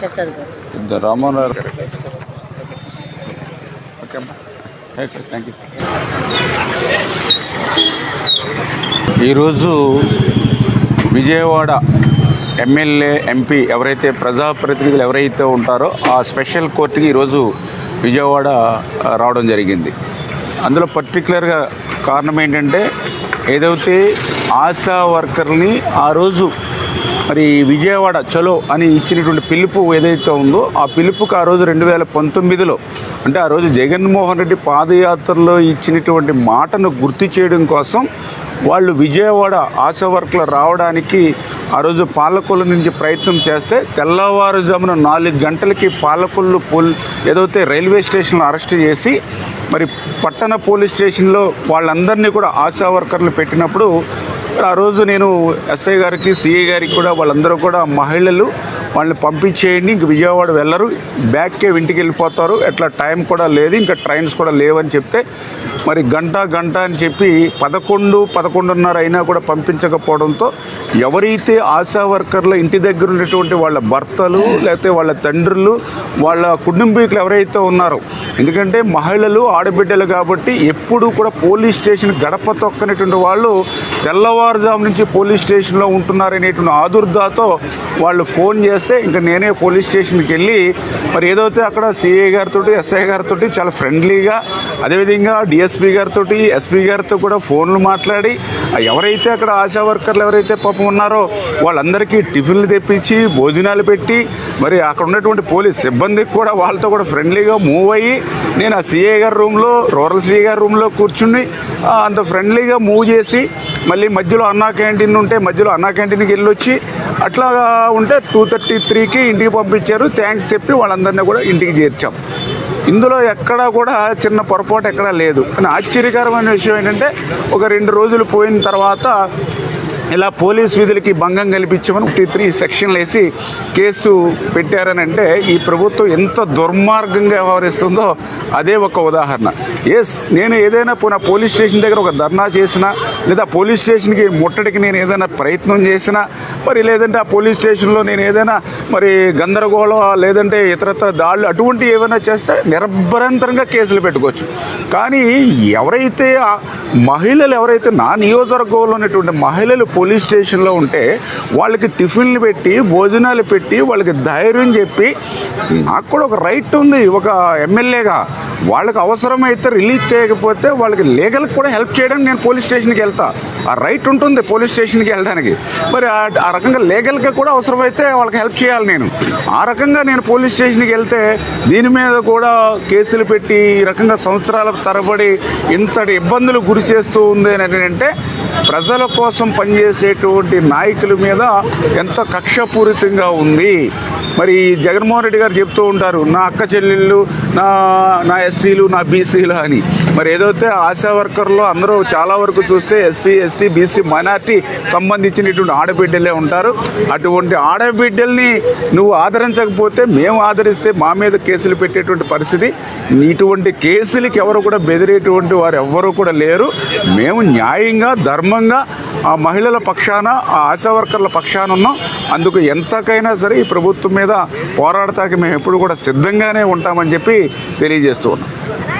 ప్రసాద్ గారు గారు ఓకే అమ్మా. థ్యాంక్ యూ ఈరోజు విజయవాడ ఎమ్మెల్యే ఎంపీ ఎవరైతే ప్రజాప్రతినిధులు ఎవరైతే ఉంటారో ఆ స్పెషల్ కోర్టుకి ఈరోజు విజయవాడ రావడం జరిగింది. అందులో పర్టికులర్గా కారణం ఏంటంటే ఏదైతే ఆశా వర్కర్ని ఆ రోజు మరి విజయవాడ చలో అని ఇచ్చినటువంటి పిలుపు ఏదైతే ఉందో ఆ పిలుపుకి ఆ రోజు రెండు వేల పంతొమ్మిదిలో అంటే ఆ రోజు జగన్మోహన్ రెడ్డి పాదయాత్రలో ఇచ్చినటువంటి మాటను గుర్తు చేయడం కోసం వాళ్ళు విజయవాడ ఆశా వర్క్లు రావడానికి ఆ రోజు పాలకొల్లు నుంచి ప్రయత్నం చేస్తే తెల్లవారుజామున నాలుగు గంటలకి పాలకొల్లు పోల్ ఏదైతే రైల్వే స్టేషన్లో అరెస్ట్ చేసి మరి పట్టణ పోలీస్ స్టేషన్లో వాళ్ళందరినీ కూడా ఆశా వర్కర్లు పెట్టినప్పుడు ఆ రోజు నేను ఎస్ఐ గారికి సిఐ గారికి కూడా వాళ్ళందరూ కూడా మహిళలు వాళ్ళని పంపించేయండి. ఇంక విజయవాడ వెళ్ళరు. బ్యాక్కే ఇంటికి వెళ్ళిపోతారు. ఎట్లా టైం కూడా లేదు. ఇంకా ట్రైన్స్ కూడా లేవని చెప్తే మరి గంట గంట అని చెప్పి పదకొండు పదకొండున్నర అయినా కూడా పంపించకపోవడంతో ఎవరైతే ఆశా వర్కర్ల ఇంటి దగ్గర ఉన్నటువంటి వాళ్ళ భర్తలు లేకపోతే వాళ్ళ తండ్రులు వాళ్ళ కుటుంబీకులు ఎవరైతే ఉన్నారో ఎందుకంటే మహిళలు ఆడబిడ్డలు కాబట్టి ఎప్పుడు కూడా పోలీస్ స్టేషన్ గడప తొక్కనటువంటి వాళ్ళు తెల్లవారుజాము నుంచి పోలీస్ స్టేషన్లో ఉంటున్నారనేటువంటి ఆదుర్దాతో వాళ్ళు ఫోన్ చేస్తే ఇంకా నేనే పోలీస్ స్టేషన్కి వెళ్ళి మరి ఏదైతే అక్కడ సిఐ గారితో ఎస్ఐ గారితో చాలా ఫ్రెండ్లీగా అదేవిధంగా డిఎస్పీ గారితో ఎస్పీ గారితో కూడా ఫోన్లు మాట్లాడి ఎవరైతే అక్కడ ఆశా వర్కర్లు ఎవరైతే పాపం ఉన్నారో వాళ్ళందరికీ టిఫిన్లు తెప్పించి భోజనాలు పెట్టి మరి అక్కడ ఉన్నటువంటి పోలీస్ సిబ్బందికి కూడా వాళ్ళతో కూడా ఫ్రెండ్లీగా మూవ్ అయ్యి నేను ఆ సిఐ గారి రూమ్లో రూరల్ సిఐ గారి రూమ్లో కూర్చుని అంత ఫ్రెండ్లీగా మూవ్ చేసి మళ్ళీ మధ్యలో అన్నా క్యాంటీన్ ఉంటే మధ్యలో అన్నా క్యాంటీన్కి వెళ్ళొచ్చి అట్లాగా ఉంటే టూ థర్టీ త్రీకి ఇంటికి పంపించారు. థ్యాంక్స్ చెప్పి వాళ్ళందరినీ కూడా ఇంటికి చేర్చాం. ఇందులో ఎక్కడా కూడా చిన్న పొరపాటు ఎక్కడా లేదు. కానీ ఆశ్చర్యకరమైన విషయం ఏంటంటే ఒక రెండు రోజులు పోయిన తర్వాత ఇలా పోలీస్ విధులకి భంగం కల్పించమని ఫిఫ్టీ త్రీ సెక్షన్లు వేసి కేసు పెట్టారని అంటే ఈ ప్రభుత్వం ఎంత దుర్మార్గంగా వ్యవహరిస్తుందో అదే ఒక ఉదాహరణ. ఎస్ నేను ఏదైనా పోనా పోలీస్ స్టేషన్ దగ్గర ఒక ధర్నా చేసినా లేదా పోలీస్ స్టేషన్కి ముట్టడికి నేను ఏదైనా ప్రయత్నం చేసినా మరి లేదంటే ఆ పోలీస్ స్టేషన్లో నేను ఏదైనా మరి గందరగోళం లేదంటే ఇతరత్ర దాడులు అటువంటి ఏమైనా చేస్తే నిరభ్యంతరంగా కేసులు పెట్టుకోవచ్చు. కానీ ఎవరైతే మహిళలు ఎవరైతే నా నియోజకవర్గంలో ఉన్నటువంటి మహిళలు పోలీస్ స్టేషన్లో ఉంటే వాళ్ళకి టిఫిన్లు పెట్టి భోజనాలు పెట్టి వాళ్ళకి ధైర్యం చెప్పి నాకు కూడా ఒక రైట్ ఉంది ఒక ఎమ్మెల్యేగా. వాళ్ళకి అవసరమైతే రిలీజ్ చేయకపోతే వాళ్ళకి లీగల్కి కూడా హెల్ప్ చేయడానికి నేను పోలీస్ స్టేషన్కి వెళ్తా. ఆ రైట్ ఉంటుంది పోలీస్ స్టేషన్కి వెళ్ళడానికి. మరి ఆ- రకంగా లీగల్గా కూడా అవసరమైతే వాళ్ళకి హెల్ప్ చేయాలి నేను. ఆ రకంగా నేను పోలీస్ స్టేషన్కి వెళ్తే దీని మీద కూడా కేసులు పెట్టి ఈ రకంగా సంవత్సరాల తరబడి ఇంతటి ఇబ్బందులు గురి చేస్తూ ఉంది అని అంటే ప్రజల కోసం పనిచేసేటువంటి నాయకుల మీద ఎంత కక్షపూరితంగా ఉంది. మరి జగన్మోహన్ రెడ్డి గారు చెప్తూ ఉంటారు నా అక్క చెల్లెళ్ళు నా నా ఎస్సీలు నా బీసీలు అని. మరి ఏదైతే ఆశా వర్కర్లో అందరూ చాలా వరకు చూస్తే ఎస్సీ ఎస్టీ బీసీ మైనార్టీ సంబంధించినటువంటి ఆడబిడ్డలే ఉంటారు. అటువంటి ఆడబిడ్డల్ని నువ్వు ఆదరించకపోతే మేము ఆదరిస్తే మా మీద కేసులు పెట్టేటువంటి పరిస్థితి. ఇటువంటి కేసులకి ఎవరు కూడా బెదిరేటువంటి వారు ఎవ్వరూ కూడా లేరు. మేము న్యాయంగా ధర్మంగా ఆ మహిళల పక్షాన ఆ ఆశా వర్కర్ల పక్షాన ఉన్నాం. అందుకు ఎంతకైనా సరే ఈ ప్రభుత్వం మీద పోరాడతాకి మేము ఎప్పుడు కూడా సిద్ధంగానే ఉంటామని చెప్పి తెలియజేస్తూ ఉన్నాం.